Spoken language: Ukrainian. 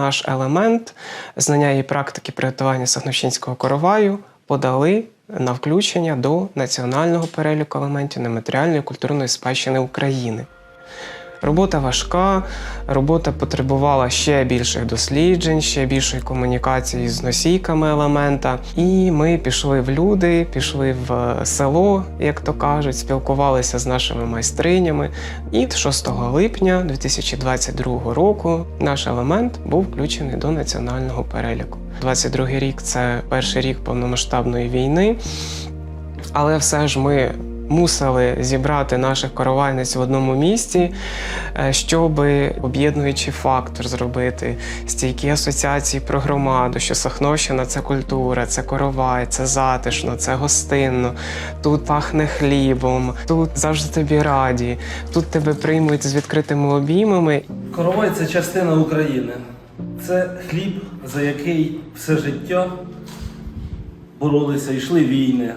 наш елемент знання і практики приготування сахновщинського короваю подали на включення до національного переліку елементів нематеріальної культурної спадщини України. Робота важка, робота потребувала ще більших досліджень, ще більшої комунікації з носійками елемента. І ми пішли в люди, пішли в село, як то кажуть, спілкувалися з нашими майстринями. І 6 липня 2022 року наш елемент був включений до національного переліку. 22 рік це перший рік повномасштабної війни, але все ж ми мусили зібрати наших коровайниць в одному місці, е, щоб об'єднуючий фактор зробити стійкі асоціації про громаду, що Сахновщина це культура, це коровай, це затишно, це гостинно. Тут пахне хлібом, тут завжди тобі раді, тут тебе приймуть з відкритими обіймами. Коровай це частина України. Це хліб, за який все життя боролися, йшли війни,